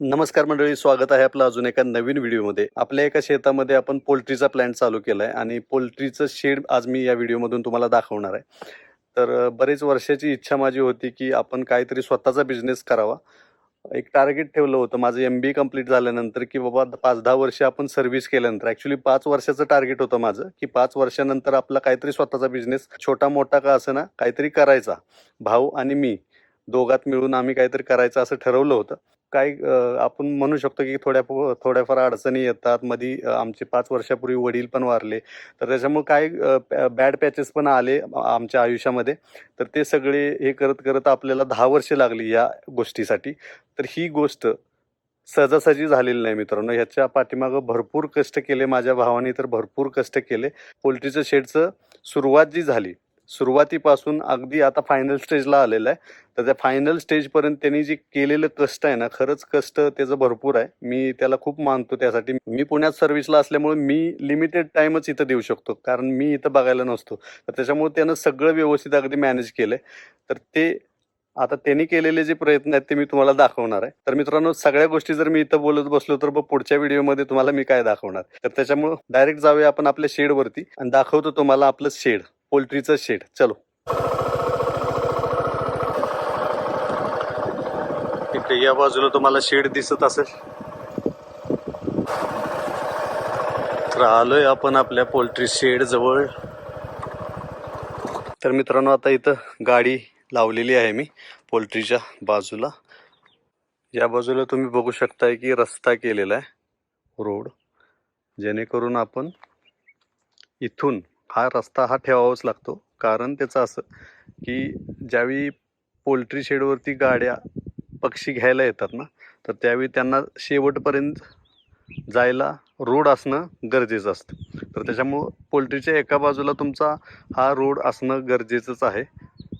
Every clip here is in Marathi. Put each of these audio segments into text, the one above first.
नमस्कार मंडळी स्वागत आहे आपलं अजून एका नवीन व्हिडिओमध्ये. आपल्या एका शेतामध्ये आपण पोल्ट्रीचा प्लॅन्ट चालू केला आहे आणि पोल्ट्रीचं शेड आज मी या व्हिडिओमधून तुम्हाला दाखवणार आहे. तर बरेच वर्षाची इच्छा माझी होती की आपण काहीतरी स्वतःचा बिझनेस करावा. एक टार्गेट ठेवलं होतं माझं एम बी कंप्लीट झाल्यानंतर की बाबा पाच दहा वर्ष आपण सर्व्हिस केल्यानंतर. ॲक्च्युली पाच वर्षाचं टार्गेट होतं माझं की पाच वर्षानंतर आपला काहीतरी स्वतःचा बिझनेस छोटा मोठा का असं ना काहीतरी करायचा. भाऊ आणि मी दोघात मिळून आम्ही काहीतरी करायचं असं ठरवलं होतं. काय आपण म्हणू शकतो की थोड्या थोड्याफार अडचणी येतात. मध्ये आमचे पाच वर्षापूर्वी वडील पण वारले. तर त्याच्यामुळे काय बॅड पॅचेस पण आले आमच्या आयुष्यामध्ये. तर ते सगळे हे करत करत आपल्याला दहा वर्षे लागली या गोष्टीसाठी. तर ही गोष्ट सहजासहजी झालेली नाही मित्रांनो. ह्याच्या पाठीमागं भरपूर कष्ट केले माझ्या भावाने तर भरपूर कष्ट केले. पोल्ट्रीचं शेडचं सुरुवात जी झाली सुरुवातीपासून अगदी आता फायनल स्टेजला आलेलं आहे. तर त्या फायनल स्टेजपर्यंत त्यांनी जे केलेलं कष्ट आहे ना खरंच कष्ट त्याचं भरपूर आहे. मी त्याला खूप मानतो त्यासाठी. मी पुण्यात सर्व्हिसला असल्यामुळे मी लिमिटेड टाईमच इथं देऊ शकतो. कारण मी इथं बघायला नसतो. तर त्याच्यामुळे त्यानं सगळं व्यवस्थित अगदी मॅनेज केलंय. तर ते आता त्यांनी केलेले जे प्रयत्न आहेत ते मी तुम्हाला दाखवणार आहे. तर मित्रांनो सगळ्या गोष्टी जर मी इथं बोलत बसलो तर मग पुढच्या व्हिडिओमध्ये तुम्हाला मी काय दाखवणार. तर त्याच्यामुळे डायरेक्ट जाऊया आपण आपल्या शेडवरती आणि दाखवतो तुम्हाला आपलं शेड पोल्ट्रीचं शेड. चलो. इकडे या बाजूला तुम्हाला शेड दिसत असेल. तर आलोय आपण आपल्या पोल्ट्री शेड जवळ. तर मित्रांनो आता इथं गाडी लावलेली आहे मी पोल्ट्रीच्या बाजूला. या बाजूला तुम्ही बघू शकताय की रस्ता केलेला आहे. रोड. जेणेकरून आपण इथून हा रस्ता हा ठेवावाच लागतो. कारण त्याचं असं की ज्यावेळी पोल्ट्री शेडवरती गाड्या पक्षी घ्यायला येतात ना तर त्यावेळी त्यांना शेवटपर्यंत जायला रोड असणं गरजेचं असतं. तर त्याच्यामुळं पोल्ट्रीच्या एका बाजूला तुमचा हा रोड असणं गरजेचंच आहे.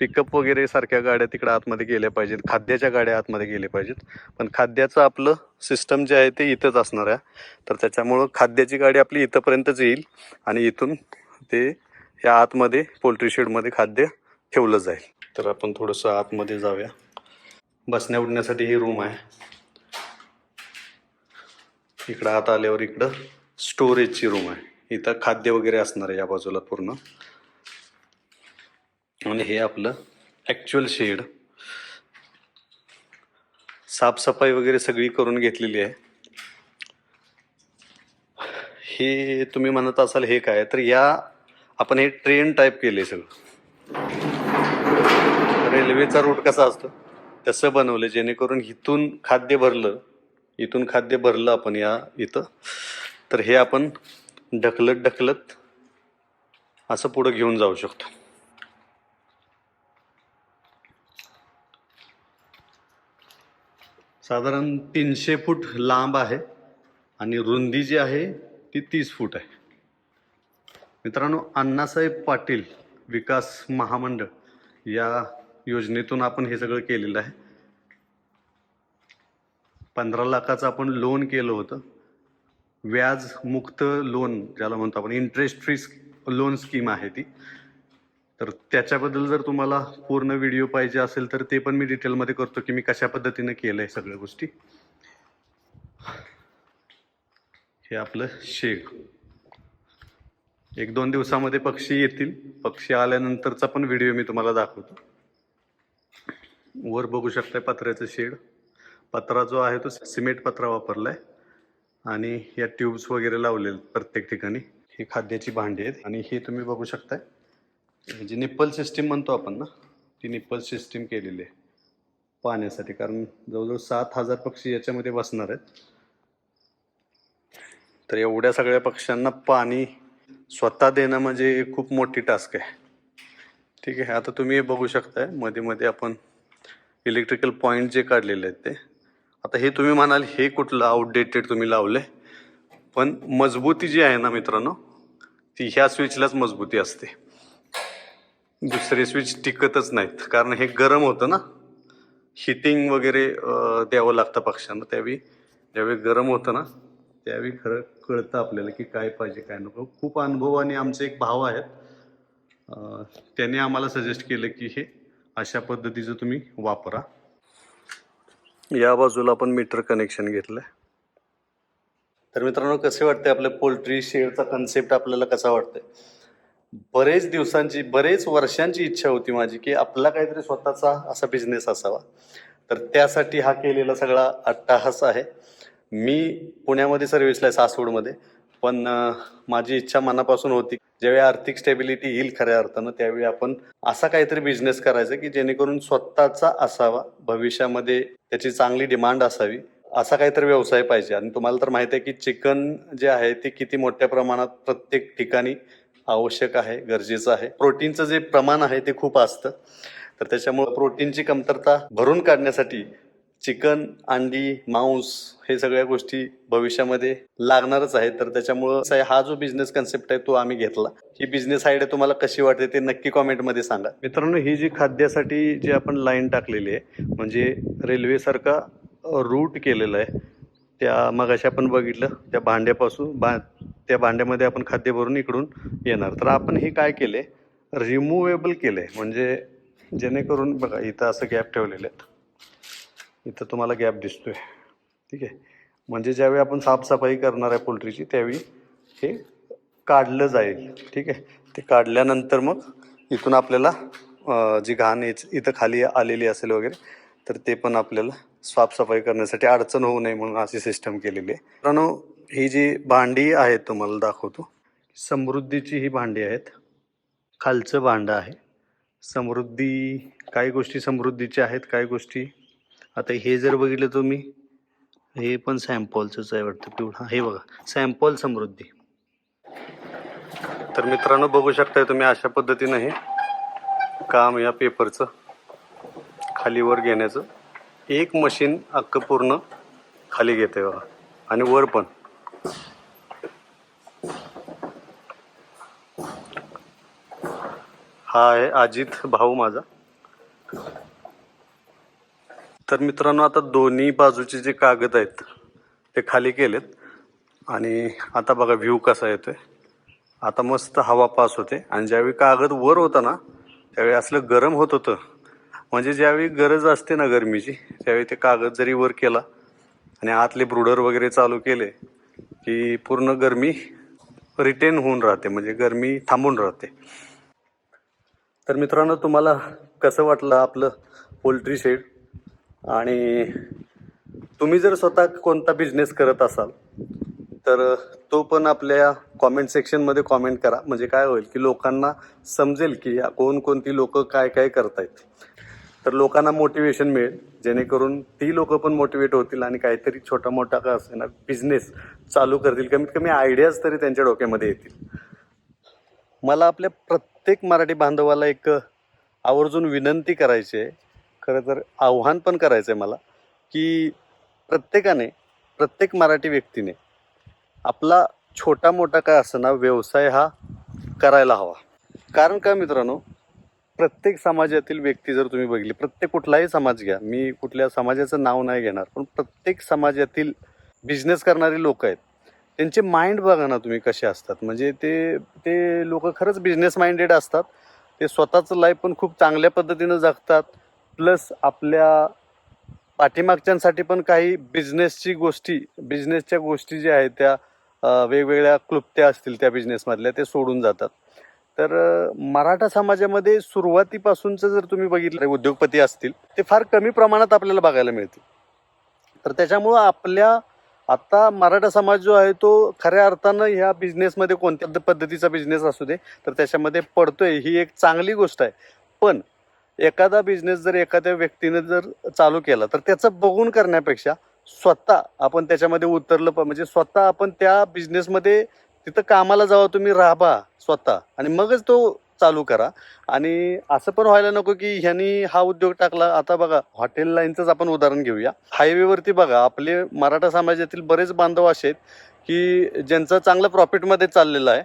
पिकअप वगैरे सारख्या गाड्या तिकडे आतमध्ये गेल्या पाहिजेत खाद्याच्या गाड्या आतमध्ये गेल्या पाहिजेत. पण खाद्याचं आपलं सिस्टम जे आहे ते इथंच असणार आहे. तर त्याच्यामुळं खाद्याची गाडी आपली इथंपर्यंतच येईल आणि इथून ते या आतमध्ये पोल्ट्री शेडमध्ये खाद्य ठेवलं जाईल. तर आपण थोडंसं आतमध्ये जाऊया. बसण्या उठण्यासाठी ही रूम आहे. इकडं आत आल्यावर इकडं स्टोरेजची रूम आहे. इथं खाद्य वगैरे असणार आहे या बाजूला पूर्ण. आणि हे आपलं ॲक्च्युअल शेड साफसफाई वगैरे सगळी करून घेतलेली आहे. हे तुम्ही म्हणत असाल हे काय? तर या आपण हे ट्रेन टाईप केले सगळं. रेल्वेचा रूट कसा असतो? तसं बनवलं जेणेकरून इथून खाद्य भरलं इथून खाद्य भरलं आपण या इथं. तर हे आपण ढकलत ढकलत असं पुढं घेऊन जाऊ शकतो. साधारण तीनशे फूट लांब आहे आणि रुंदी जी आहे ती तीस फूट आहे. मित्रांनो अण्णासाहेब पाटील विकास महामंडळ या योजनेतून आपण हे सगळं केलेलं आहे. पंधरा लाखाचं आपण लोन केलं होतं. व्याज मुक्त लोन ज्याला म्हणतो आपण इंटरेस्ट फ्री लोन स्कीम आहे ती. तर त्याच्याबद्दल जर तुम्हाला पूर्ण व्हिडिओ पाहिजे असेल तर ते पण मी डिटेलमध्ये करतो की मी कशा पद्धतीने केलं आहे सगळ्या गोष्टी. हे आपलं शेड एक दोन दिवसामध्ये पक्षी येतील. पक्षी आल्यानंतरचा पण व्हिडिओ मी तुम्हाला दाखवतो. वर बघू शकताय पत्र्याचं शेड. पत्रा जो आहे तो सिमेंट पत्रा वापरलाय. आणि या ट्यूब्स वगैरे लावले प्रत्येक ठिकाणी. ही खाद्याची भांडी आहेत. आणि हे तुम्ही बघू शकताय. जी निप्पल सिस्टीम म्हणतो आपण ना ती निप्पल सिस्टीम केलेली आहे. पाण्यासाठी कारण जवळजवळ सात हजार पक्षी याच्यामध्ये बसणार आहेत. तर एवढ्या सगळ्या पक्ष्यांना पाणी स्वतः देणं म्हणजे खूप मोठी टास्क आहे. ठीक आहे आता तुम्ही हे बघू शकतायमध्ये मध्ये आपण इलेक्ट्रिकल पॉईंट जे काढलेले आहेत ते. आता हे तुम्ही म्हणाल हे कुठलं आउटडेटेड तुम्ही लावले पण मजबूती जी आहे ना मित्रांनो ती ह्या स्विचलाच मजबूती असते. दुसरे स्विच टिकतच नाहीत कारण हे गरम होतं ना. हिटिंग वगैरे द्यावं लागतं पक्ष्यांना त्यावेळी ज्यावेळी गरम होतं ना त्यावेळी खरं कळतं आपल्याला की काय पाहिजे काय नको. खूप अनुभव आणि आमचे एक भाव आहेत. त्याने आम्हाला सजेस्ट केलं की हे अशा पद्धतीचं तुम्ही वापरा. या बाजूला आपण मीटर कनेक्शन घेतलं तर मित्रांनो कसे वाटते आपल्या पोल्ट्री शेडचा कन्सेप्ट आपल्याला कसा वाटतंय? बरेच दिवसांची बरेच वर्षांची इच्छा होती माझी की आपला काहीतरी स्वतःचा असा बिझनेस असावा. तर त्यासाठी हा केलेला सगळा अट्टाहास आहे. मी पुण्यामध्ये सर्व्हिसला आहे सासवडमध्ये. पण माझी इच्छा मनापासून होती ज्यावेळी आर्थिक स्टेबिलिटी येईल खऱ्या अर्थानं त्यावेळी आपण असा काहीतरी बिझनेस करायचा की जेणेकरून स्वतःचा असावा भविष्यामध्ये त्याची चांगली डिमांड असावी असा काहीतरी व्यवसाय पाहिजे. आणि तुम्हाला तर माहिती आहे की चिकन जे आहे ते किती मोठ्या प्रमाणात प्रत्येक ठिकाणी आवश्यक आहे गरजेचं आहे. प्रोटीनचं जे प्रमाण आहे ते खूप असतं. तर त्याच्यामुळे प्रोटीनची कमतरता भरून काढण्यासाठी चिकन अंडी मांस हे सगळ्या गोष्टी भविष्यामध्ये लागणारच आहेत. तर त्याच्यामुळं असं हा जो बिझनेस कन्सेप्ट आहे तो आम्ही घेतला. ही बिझनेस आयडिया तुम्हाला कशी वाटते ते नक्की कॉमेंटमध्ये सांगा. मित्रांनो ही जी खाद्यासाठी जी आपण लाईन टाकलेली आहे म्हणजे रेल्वेसारखा रूट केलेला आहे त्या मगाशी आपण बघितलं त्या भांड्यापासून बा त्या भांड्यामध्ये आपण खाद्य भरून इकडून येणार. तर आपण हे काय केले रिमूवेबल केले म्हणजे जेणेकरून बघा इथं असं गॅप ठेवलेले आहेत. इथं तुम्हाला गॅप दिसतोय. ठीक आहे? म्हणजे ज्यावेळी आपण साफसफाई करणार आहे पोल्ट्रीची त्यावेळी हे काढलं जाईल. ठीक आहे? ते काढल्यानंतर मग इथून आपल्याला जी घाण इथं खाली आलेली असेल वगैरे तर ते पण आपल्याला साफसफाई करण्यासाठी अडचण होऊ नये म्हणून अशी सिस्टम केलेली आहे. मित्रांनो ही जी भांडी आहेत तुम्हाला दाखवतो. समृद्धीची ही भांडी आहेत. खालचं भांडं आहे. समृद्धी काही गोष्टी समृद्धीच्या आहेत काही गोष्टी आता हे जर बघितलं तुम्ही हे पण सॅम्पॉलचंच आहे वाटतं पिवळा हे बघा सॅम्पॉल समृद्धी. तर मित्रांनो बघू शकताय तुम्ही अशा पद्धतीनं हे काम या पेपरचं खाली वर घेण्याचं. एक मशीन अख्खं पूर्ण खाली घेते बघा. आणि वर पण. हा आहे अजित भाऊ माझा. तर मित्रांनो आता दोन्ही बाजूचे जे कागद आहेत ते खाली केलेत. आणि आता बघा व्ह्यू कसा येतोय. आता मस्त हवा पास होते. आणि ज्यावेळी कागद वर होता ना त्यावेळी असलं गरम होत होतं. म्हणजे ज्यावेळी गरज असते ना गरमीची त्यावेळी ते कागद जरी वर केला आणि आतले ब्रुडर वगैरे चालू केले की पूर्ण गरमी रिटेन होऊन राहते. म्हणजे गरमी थांबून राहते. तर मित्रांनो तुम्हाला कसं वाटलं आपलं पोल्ट्री शेड आणि तुम्ही जर स्वतः कोणता बिझनेस करत असाल तर तो पण आपल्या कॉमेंट सेक्शनमध्ये कॉमेंट करा. म्हणजे काय होईल की लोकांना समजेल की कोणकोणती लोक काय काय करतायत. तर लोकांना मोटिवेशन मिळेल. जेणेकरून ती लोक पण मोटिवेट होतील आणि काहीतरी छोटा मोठा का असे ना बिझनेस चालू करतील. कमीत कमी आयडियाज तरी त्यांच्या डोक्यामध्ये येतील. मला आपल्या प्रत्येक मराठी बांधवाला एक आवर्जून विनंती करायची आहे. खरं तर आव्हान पण करायचं आहे मला की प्रत्येकाने प्रत्येक मराठी व्यक्तीने आपला छोटा मोठा काय ना व्यवसाय हा करायला हवा. कारण काय मित्रांनो प्रत्येक समाजातील व्यक्ती जर तुम्ही बघितली प्रत्येक कुठलाही समाज घ्या मी कुठल्या समाजाचं नाव नाही घेणार पण प्रत्येक समाजातील बिझनेस करणारी लोक आहेत त्यांचे माइंड बघा ना तुम्ही कसे असतात. म्हणजे ते ते लोक खरंच बिझनेस माइंडेड असतात ते स्वतःचं लाईफ पण खूप चांगल्या पद्धतीनं जगतात प्लस आपल्या पाठीमागच्यांसाठी पण काही बिझनेसची गोष्टी बिझनेसच्या गोष्टी ज्या आहेत त्या वेगवेगळ्या क्लुप्त्या असतील त्या बिझनेसमधल्या ते सोडून जातात. तर मराठा समाजामध्ये सुरुवातीपासूनचं जर तुम्ही बघितलं उद्योगपती असतील ते फार कमी प्रमाणात आपल्याला बघायला मिळतील. तर त्याच्यामुळं आपल्या आता मराठा समाज जो आहे तो खऱ्या अर्थानं ह्या बिझनेसमध्ये कोणत्या पद्धतीचा बिझनेस असू दे तर त्याच्यामध्ये पडतोय ही एक चांगली गोष्ट आहे. पण एखादा बिझनेस जर एखाद्या व्यक्तीने जर चालू केला तर त्याचं बघून करण्यापेक्षा स्वतः आपण त्याच्यामध्ये उतरलं प- म्हणजे स्वतः आपण त्या बिझनेसमध्ये तिथं कामाला जावा तुम्ही राहा स्वतः. आणि मगच तो चालू करा. आणि असं पण व्हायला नको की ह्यांनी हा उद्योग टाकला. आता बघा हॉटेल लाईनचंच आपण उदाहरण घेऊया. हायवेवरती बघा आपले मराठा समाजातील बरेच बांधव असे आहेत की ज्यांचं चांगलं प्रॉफिटमध्ये चाललेलं आहे.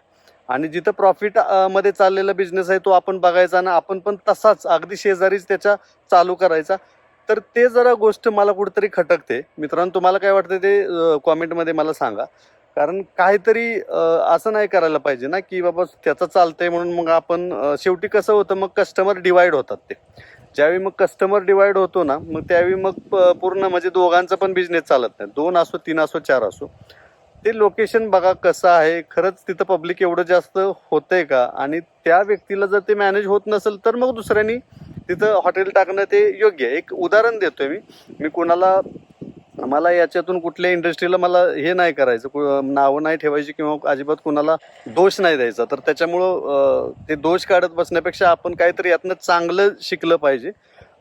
आणि जिथं प्रॉफिटमध्ये चाललेला बिझनेस आहे तो आपण बघायचा आणि आपण पण तसाच अगदी शेजारीच त्याच्या चालू करायचा. तर ते जरा गोष्ट मला कुठेतरी खटकते. मित्रांनो तुम्हाला काय वाटतं ते कॉमेंटमध्ये मला सांगा. कारण काहीतरी असं नाही करायला पाहिजे ना की बाबा त्याचं चालतंय म्हणून मग आपण शेवटी कसं होतं मग कस्टमर डिवाइड होतात ते. ज्यावेळी मग कस्टमर डिवाइड होतो ना मग त्यावेळी मग पूर्ण म्हणजे दोघांचा पण बिझनेस चालत नाही. दोन असो तीन असो चार असो. ते लोकेशन बघा कसं आहे. खरंच तिथं पब्लिक एवढं जास्त होतंय का? आणि त्या व्यक्तीला जर ते मॅनेज होत नसेल तर मग दुसऱ्यांनी तिथं हॉटेल टाकणं ते योग्य आहे. एक उदाहरण देतोय मी. मी कोणाला मला याच्यातून कुठल्या इंडस्ट्रीला मला हे नाही करायचं. कु- नावं नाही ठेवायची किंवा अजिबात कुणाला दोष नाही द्यायचा. तर त्याच्यामुळं ते दोष काढत बसण्यापेक्षा आपण काहीतरी यातनं चांगलं शिकलं पाहिजे.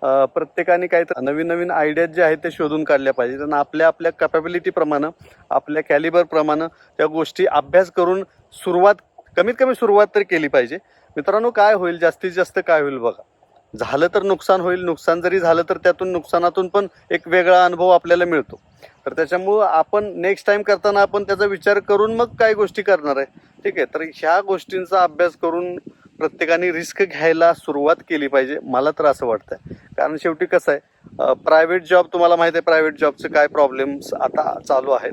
प्रत्येकाने काहीतरी नवीन नवीन आयडिया जे आहेत ते शोधून काढल्या पाहिजेत. आणि आपल्या आपल्या कॅपॅबिलिटी प्रमाणे आपल्या कॅलिबर प्रमाणे त्या गोष्टी अभ्यास करून सुरुवात कमीत कमी सुरुवात तर केली पाहिजे. मित्रांनो काय होईल? जास्तीत जास्त काय होईल बघा. झालं तर नुकसान होईल. नुकसान जरी झालं तर त्यातून नुकसानातून पण एक वेगळा अनुभव आपल्याला मिळतो. तर त्याच्यामुळं आपण नेक्स्ट टाइम करताना आपण त्याचा विचार करून मग काय गोष्टी करणार आहे? ठीक आहे. तर ह्या गोष्टींचा अभ्यास करून प्रत्येकाने रिस्क घ्यायला सुरुवात केली पाहिजे मला तर असं वाटतं कारण शेवटी कसं आहे प्रायव्हेट जॉब तुम्हाला माहिती आहे प्रायव्हेट जॉबचे काय प्रॉब्लेम्स आता चालू आहेत.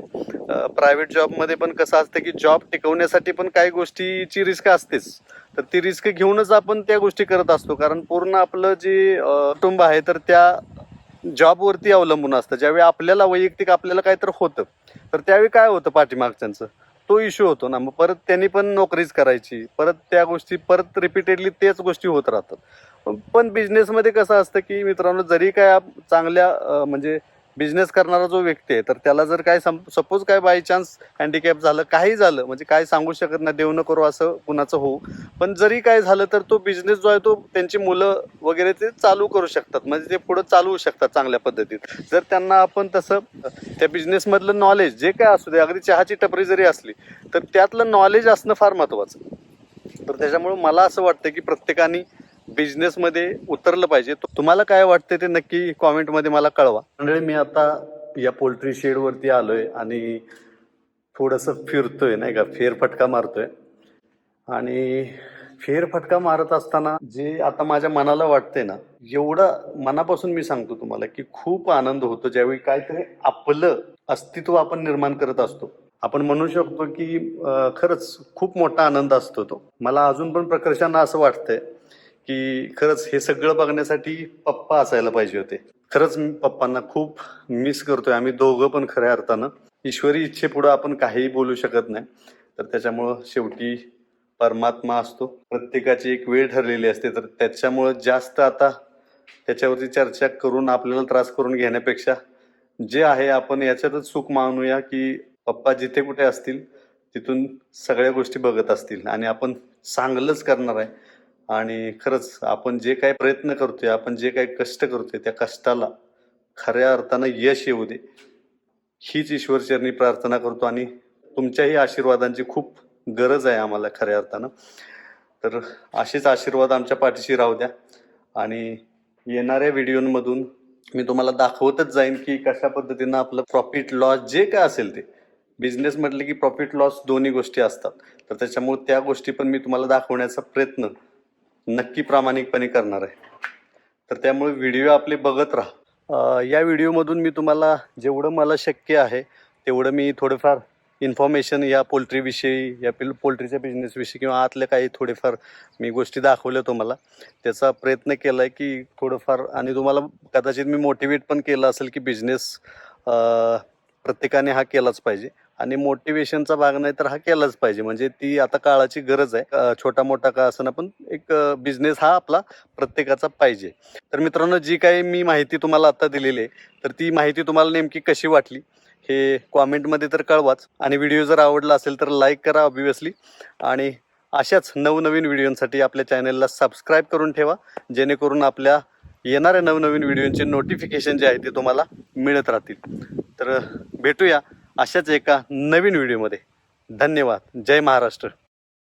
प्रायव्हेट जॉबमध्ये पण कसं असतं की जॉब टिकवण्यासाठी पण काही गोष्टीची रिस्क असतेच. तर ती रिस्क घेऊनच आपण त्या गोष्टी करत असतो. कारण पूर्ण आपलं जे कुटुंब आहे तर त्या जॉबवरती अवलंबून असतं. ज्यावेळी आपल्याला वैयक्तिक आपल्याला काहीतरी होतं तर त्यावेळी काय होतं पाठीमागच्यांचं? तो इश्यू होतो ना. मग परत त्यांनी पण नोकरीच करायची. परत त्या गोष्टी परत रिपीटेडली तेच गोष्टी होत राहतात. पण- बिझनेसमध्ये कसं असतं की मित्रांनो जरी काय चांगल्या म्हणजे बिझनेस करणारा जो व्यक्ती आहे तर त्याला जर काय सपोज काय बाय चान्स हँडिकॅप झालं काही झालं म्हणजे काय सांगू शकत नाही देऊ न करू असं कुणाचं होऊ. पण जरी काय झालं तर तो बिझनेस जो आहे तो त्यांची मुलं वगैरे ते चालू करू शकतात. म्हणजे ते पुढे चालवू शकतात चांगल्या पद्धतीत. जर त्यांना आपण तसं त्या बिझनेसमधलं नॉलेज जे काय असू दे अगदी चहाची टपरी जरी असली तर त्यातलं नॉलेज असणं फार महत्वाचं. तर त्याच्यामुळे मला असं वाटतं की प्रत्येकाने बिझनेसमध्ये उतरलं पाहिजे. तुम्हाला काय वाटतं ते नक्की कॉमेंटमध्ये मला कळवा. मंडळी मी आता या पोल्ट्री शेडवरती आलोय आणि थोडंसं फिरतोय नाही का? फेरफटका मारतोय. आणि फेरफटका मारत असताना जे आता माझ्या मनाला वाटतंय ना एवढं मनापासून मी सांगतो तुम्हाला की खूप आनंद होतो ज्यावेळी काहीतरी आपलं अस्तित्व आपण निर्माण करत असतो. आपण म्हणू शकतो की खरंच खूप मोठा आनंद असतो तो. मला अजून पण प्रकर्षानं असं वाटतंय की खरंच हे सगळं बघण्यासाठी पप्पा असायला पाहिजे होते. खरंच मी पप्पांना खूप मिस करतोय. आम्ही दोघं पण खऱ्या अर्थानं. ईश्वरी इच्छेपुढं आपण काहीही बोलू शकत नाही. तर त्याच्यामुळं शेवटी परमात्मा असतो. प्रत्येकाची एक वेळ ठरलेली असते. तर त्याच्यामुळं जास्त आता त्याच्यावरती चर्चा करून आपल्याला त्रास करून घेण्यापेक्षा जे आहे आपण याच्यातच सुख मानूया की पप्पा जिथे कुठे असतील तिथून सगळ्या गोष्टी बघत असतील. आणि आपण चांगलंच करणार आहे. आणि खरंच आपण जे काही प्रयत्न करतोय आपण जे काही कष्ट करतोय त्या कष्टाला खऱ्या अर्थानं यश येऊ दे. हीच ईश्वरचरणी प्रार्थना करतो आणि तुमच्याही आशीर्वादांची खूप गरज आहे आम्हाला खऱ्या अर्थानं. तर असेच आशीर्वाद आमच्या पाठीशी राहू द्या. आणि येणाऱ्या व्हिडिओमधून मी तुम्हाला दाखवतच जाईन की कशा पद्धतीनं आपलं प्रॉफिट लॉस जे काय असेल ते. बिझनेस म्हटलं की प्रॉफिट लॉस दोन्ही गोष्टी असतात. तर त्याच्यामुळे त्या गोष्टी पण मी तुम्हाला दाखवण्याचा प्रयत्न नक्की प्रामाणिकपणे करणार आहे. तर त्यामुळे व्हिडिओ आपले बघत राहा. या व्हिडिओमधून मी तुम्हाला जेवढं मला शक्य आहे तेवढं मी थोडंफार इन्फॉर्मेशन या पोल्ट्रीविषयी या पिल पोल्ट्रीच्या बिझनेसविषयी किंवा आतल्या काही थोडेफार मी गोष्टी दाखवल्या तुम्हाला. त्याचा प्रयत्न केला आहे की थोडंफार आणि तुम्हाला कदाचित मी मोटिवेट पण केलं असेल की बिझनेस प्रत्येकाने हा केलाच पाहिजे. आणि मोटिवेशनचा भाग नाही तर हा केलाच पाहिजे. म्हणजे ती आता काळाची गरज आहे. छोटा मोठा का असं पण एक बिझनेस हा आपला प्रत्येकाचा पाहिजे. तर मित्रांनो जी काही मी माहिती तुम्हाला आता दिलेली आहे तर ती माहिती तुम्हाला नेमकी कशी वाटली हे कॉमेंटमध्ये तर कळवाच. आणि व्हिडिओ जर आवडला असेल तर लाईक करा ऑब्विसली आणि अशाच नवनवीन व्हिडिओंसाठी आपल्या चॅनलला सबस्क्राईब करून ठेवा. जेणेकरून आपल्या येणाऱ्या नवनवीन व्हिडिओंचे नोटिफिकेशन जे आहे ते तुम्हाला मिळत राहतील. तर भेटूया. अशाच एका नवीन व्हिडिओमध्ये. धन्यवाद. जय महाराष्ट्र.